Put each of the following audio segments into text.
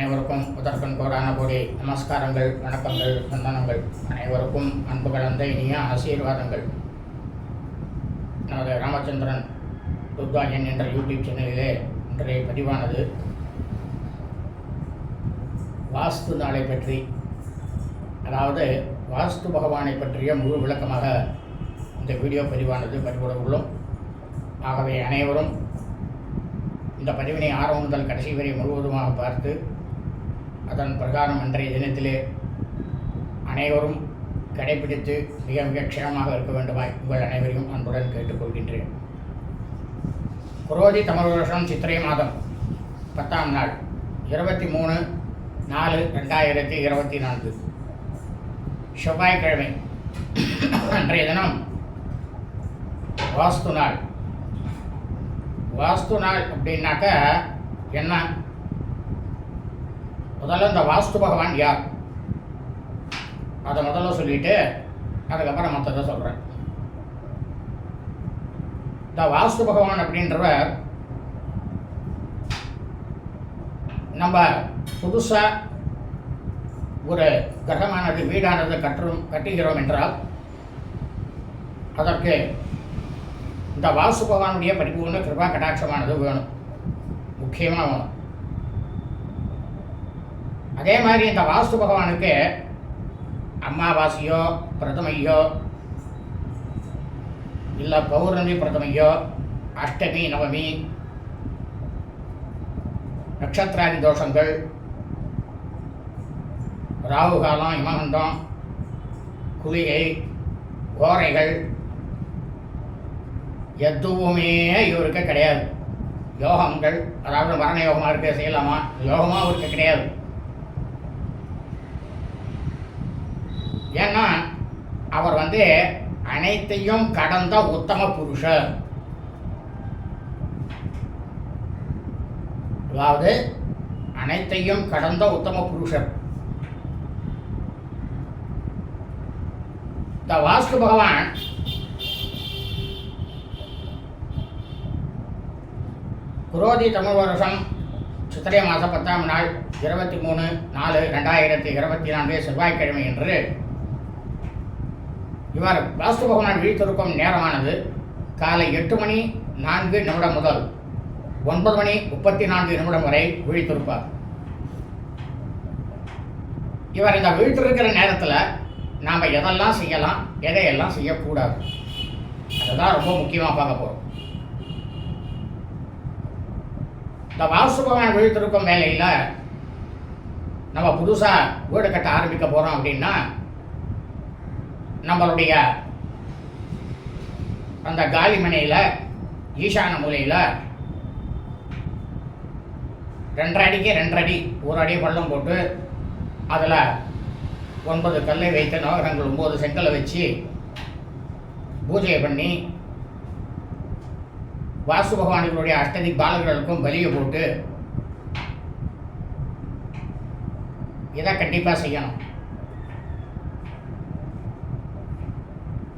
அனைவருக்கும் முதற்கண் கோடான கோடி நமஸ்காரங்கள் வணக்கங்கள் வந்தனங்கள் அனைவருக்கும் அன்பு கலந்த இனிய ஆசீர்வாதங்கள். நமது ராமச்சந்திரன் துர்காஜன் என்ற யூடியூப் சேனலிலே இன்றைய பதிவானது வாஸ்து நாளை பற்றி. அதாவது வாஸ்து பகவானை பற்றிய முழு விளக்கமாக இந்த வீடியோ பதிவானது பதிவிட உள்ளோம். ஆகவே அனைவரும் இந்த பதிவினை ஆரம்பம் முதல் கடைசி வரை முழுவதுமாக பார்த்து அதன் பிரகாரம் அன்றைய தினத்திலே அனைவரும் கடைபிடித்து மிக மிக க்ஷேமமாக இருக்க வேண்டுமாய் உங்கள் அனைவரையும் அன்புடன் கேட்டுக்கொள்கின்றேன். குரோதி தமிழ் வருஷம் சித்திரை மாதம் பத்தாம் நாள் இருபத்தி மூணு நாலு ரெண்டாயிரத்தி இருபத்தி நான்கு. செவ்வாய்க்கிழமை அன்றைய தினம் வாஸ்து நாள். வாஸ்து நாள் அப்படின்னாக்க என்ன? முதல்ல இந்த வாஸ்து பகவான் யார்? அதை முதல்ல சொல்லிட்டு அதுக்கப்புறம் மற்றதை சொல்கிறேன் இந்த வாஸ்து பகவான் அப்படின்றவர் நம்ம புதுசாக ஒரு கிரகமானது வீடானது கற்றும் கட்டுகிறோம் என்றால் அதற்கு இந்த வாசு பகவானுடைய படிப்பு ஒன்று கிருபா கடாட்சமானது வேணும். முக்கியமாக வேணும். அதே மாதிரி இந்த வாஸ்து பகவானுக்கு அமாவாசையோ பிரதமையோ இல்லை பௌர்ணமி பிரதமையோ அஷ்டமி நவமி நட்சத்திராதி தோஷங்கள் ராகு காலம் இமகண்டம் குளிகை கோரைகள் எதுவுமே இவருக்கு கிடையாது. யோகங்கள் அதாவது மரண யோகமாக இருக்க செய்யலாமா? யோகமாக இவருக்கு கிடையாது ஏன்னா அவர் வந்து அனைத்தையும் கடந்த உத்தம புருஷர் அதாவது அனைத்தையும் கடந்த உத்தம புருஷர் இந்த வாஸ்து பகவான் குரோதி தமிழ் வருஷம் சித்திரை மாதம் பத்தாம் நாள் இருபத்தி மூணு நாலு ரெண்டாயிரத்தி இருபத்தி நான்கு செவ்வாய்க்கிழமை என்று இவர் வாஸ்து பகவான் விழித்திருக்கும் நேரமானது. காலை எட்டு மணி நான்கு நிமிடம் முதல் ஒன்பது மணி முப்பத்தி நான்கு நிமிடம் வரை விழித்திருப்பார். இவர் இந்த விழித்திருக்கிற நேரத்தில் நாம் எதெல்லாம் செய்யலாம் எதையெல்லாம் செய்யக்கூடாது. அதுதான் ரொம்ப முக்கியமாக பார்க்க போகிறோம் இந்த வாஸ்து பகவான் விழித்திருக்கும் வேலையில் நம்ம புதுசாக வீடு கட்ட ஆரம்பிக்க போகிறோம் அப்படின்னா நம்மளுடைய அந்த காலிமனையில் ஈசான மூலையில் ரெண்டரை அடிக்கு ரெண்டரை அடி ஒரு அடி பள்ளம் போட்டு அதில் ஒன்பது கல்லை வைத்து நவகிரகங்கள் ஒம்பது செங்கலை வச்சு பூஜையை பண்ணி வாசு பகவான்களுடைய அஷ்டதி பாலர்களுக்கும் பலியை போட்டு இதை கண்டிப்பாக செய்யணும்.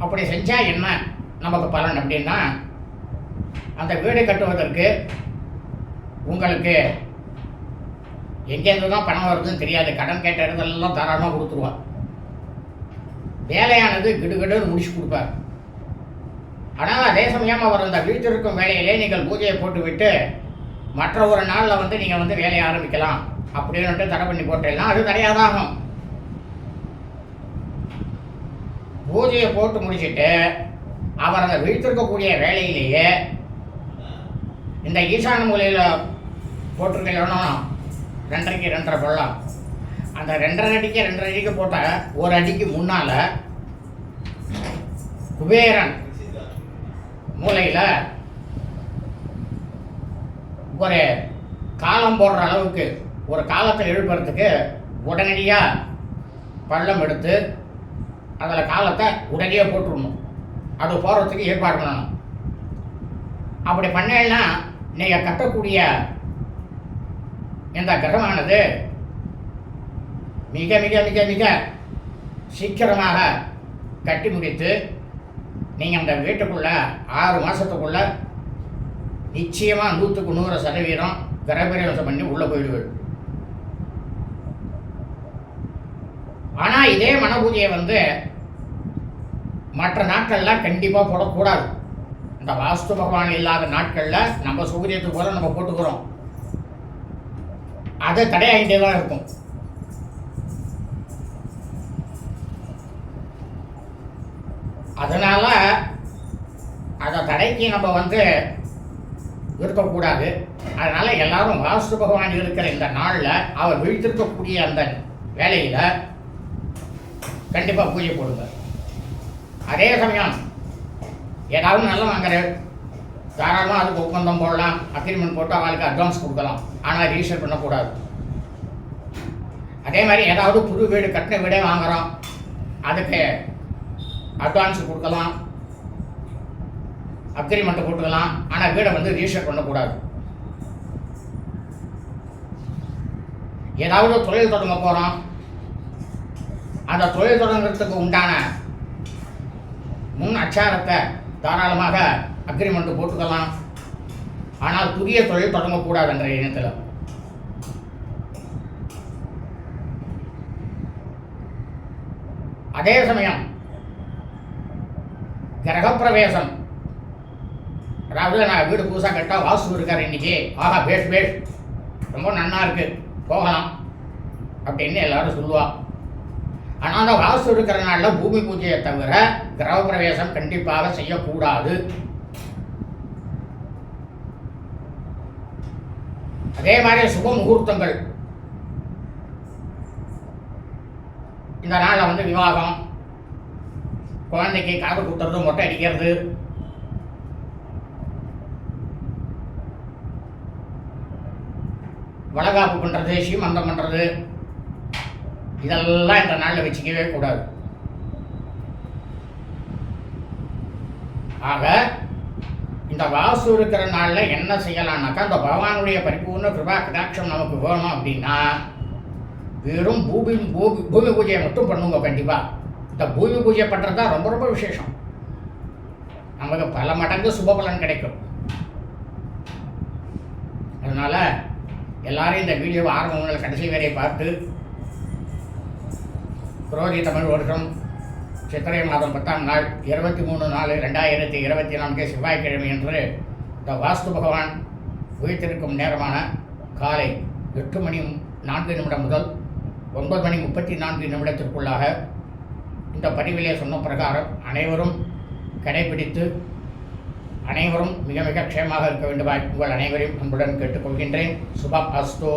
அப்படி செஞ்சால் என்ன? நமக்கு பலன் அப்படின்னா அந்த வீடு கட்டுவதற்கு உங்களுக்கு எங்கேருந்து தான் பணம் வருதுன்னு தெரியாது. கடன் கேட்ட இடத்துலலாம் தாராளமாக கொடுத்துருவான் வேலையானது கிடுகிடுன்னு முடிச்சு கொடுப்பார். ஆனால் அதே சமயம் அவர் அந்த வீட்டிற்கும் வேலையிலே நீங்கள் பூஜையை போட்டுவிட்டு மற்ற ஒரு நாளில் வந்து நீங்கள் வந்து வேலையை ஆரம்பிக்கலாம். அப்படின்னுட்டு தடை பண்ணி போட்டேன்னா அது தடையாதாகும் பூஜையை போட்டு முடிச்சுட்டு அவர் அந்த விழித்திருக்கக்கூடிய வேலையிலேயே இந்த ஈசான மூலையில் போட்டிருக்கணும் ரெண்டரைக்கு ரெண்டரை கொள்ளம் அந்த ரெண்டரை அடிக்கு ரெண்டரை அடிக்கு போட்ட ஒரு அடிக்கு முன்னால் குபேரன் மூலையில் ஒரு காலம் போடுற அளவுக்கு ஒரு காலத்தை எழுப்புறதுக்கு உடனடியாக பள்ளம் எடுத்து அதில் காலத்தை உடனே போட்டுடணும். அது போகிறதுக்கு ஏற்பாடு பண்ணணும். அப்படி பண்ணலைன்னா நீங்கள் கட்டக்கூடிய இந்த கிரகமானது மிக மிக மிக மிக சீக்கிரமாக கட்டி முடித்து நீங்கள் அந்த வீட்டுக்குள்ள ஆறு மாதத்துக்குள்ள நிச்சயமாக நூற்றுக்கு நூறு சதவீதம் கிரகபிரவேசம் பண்ணி உள்ளே போயிடுவீர்கள். ஆனால் இதே மனபூஜையை வந்து மற்ற நாட்கள்லாம் கண்டிப்பாக போடக்கூடாது. இந்த வாஸ்து பகவான் இல்லாத நாட்களில் நம்ம சௌகரியத்துக்கு போல நம்ம போட்டுக்கிறோம். அது தடையாகிட்டே தான் இருக்கும். அதனால் அதை தடைக்கு நம்ம வந்து இருக்கக்கூடாது அதனால் எல்லாரும் வாஸ்து பகவான் இருக்கிற இந்த நாளில் அவர் விழித்திருக்கக்கூடிய அந்த வேலையில் கண்டிப்பாக பூஜை போடுங்க. அதே சமயம் ஏதாவது நல்ல வாங்குறது தாராளமாக அதுக்கு ஒப்பந்தம் போடலாம் அக்ரிமெண்ட் போட்டு அவளுக்கு அட்வான்ஸ் கொடுக்கலாம். ஆனால் ரிஜிஸ்டர் பண்ணக்கூடாது. அதே மாதிரி ஏதாவது புது வீடு கட்டின வீடே வாங்குறோம். அதுக்கு அட்வான்ஸ் கொடுக்கலாம். அக்ரிமெண்ட்டை போட்டுக்கலாம். ஆனால் வீடை வந்து ரிஜிஸ்டர் பண்ணக்கூடாது. ஏதாவது தொழில் தொடங்க போகிறோம் அந்த தொழில் தொடங்குறதுக்கு உண்டான அச்சாரத்தை தாராளமாக அக்ரிமெண்ட் போட்டுக்கலாம். ஆனால் புதிய தொழில் தொடங்கக்கூடாது என்ற இனத்தில் அதே சமயம் கிரகப்பிரவேசம். அதாவது நான் வீடு புதுசாக கட்டா வாசு இருக்கார் இன்னைக்கு. ஆஹா பேஷ் பேஷ் ரொம்ப நன்னா இருக்கு. போகலாம் அப்படின்னு எல்லாரும் சொல்லுவா. ஆனால் அந்த வாசு இருக்கிற நாளில் பூமி பூஜையை தவிர கிரகப்பிரவேசம் கண்டிப்பாக செய்யக்கூடாது. அதே மாதிரி சுப முகூர்த்தங்கள். இந்த நாளில் வந்து விவாகம். குழந்தைக்கு காது குத்துறது மொட்டை அடிக்கிறது. வளகாப்பு பண்ணுறது சீமந்தம் பண்ணுறது இதெல்லாம் இந்த நாளில் வச்சுக்கவே கூடாது. ஆக இந்த வாசு இருக்கிற நாளில் என்ன செய்யலாம்னாக்கா இந்த பகவானுடைய பரிபூர்ண கிருபா கடாட்சம் நமக்கு வேணும் அப்படின்னா வெறும் பூமி பூமி பூமி பூஜையை மட்டும் பண்ணுங்க கண்டிப்பாக இந்த பூமி பூஜை பண்ணுறது தான் ரொம்ப ரொம்ப விசேஷம். நமக்கு பல மடங்கு சுபபலன் கிடைக்கும். அதனால் எல்லாரும் இந்த வீடியோவை ஆர்வங்கள் கடைசி வரை பார்த்து புரோதி தமிழ் வருஷம் சித்திரை மாதம் பத்தாம் நாள் இருபத்தி மூணு நாலு ரெண்டாயிரத்தி இருபத்தி நான்கு செவ்வாய்க்கிழமை என்று த வாஸ்து பகவான் உயிர்த்திருக்கும் நேரமான காலை எட்டு மணி நான்கு நிமிடம் முதல் ஒன்பது மணி முப்பத்தி நான்கு நிமிடத்திற்குள்ளாக இந்த பதிவிலே சொன்ன பிரகாரம் அனைவரும் கடைபிடித்து அனைவரும் மிக மிக க்ஷேமாக இருக்க வேண்டுமாய் உங்கள் அனைவரையும் அன்புடன் கேட்டுக்கொள்கின்றேன். சுபம் அஸ்தோ.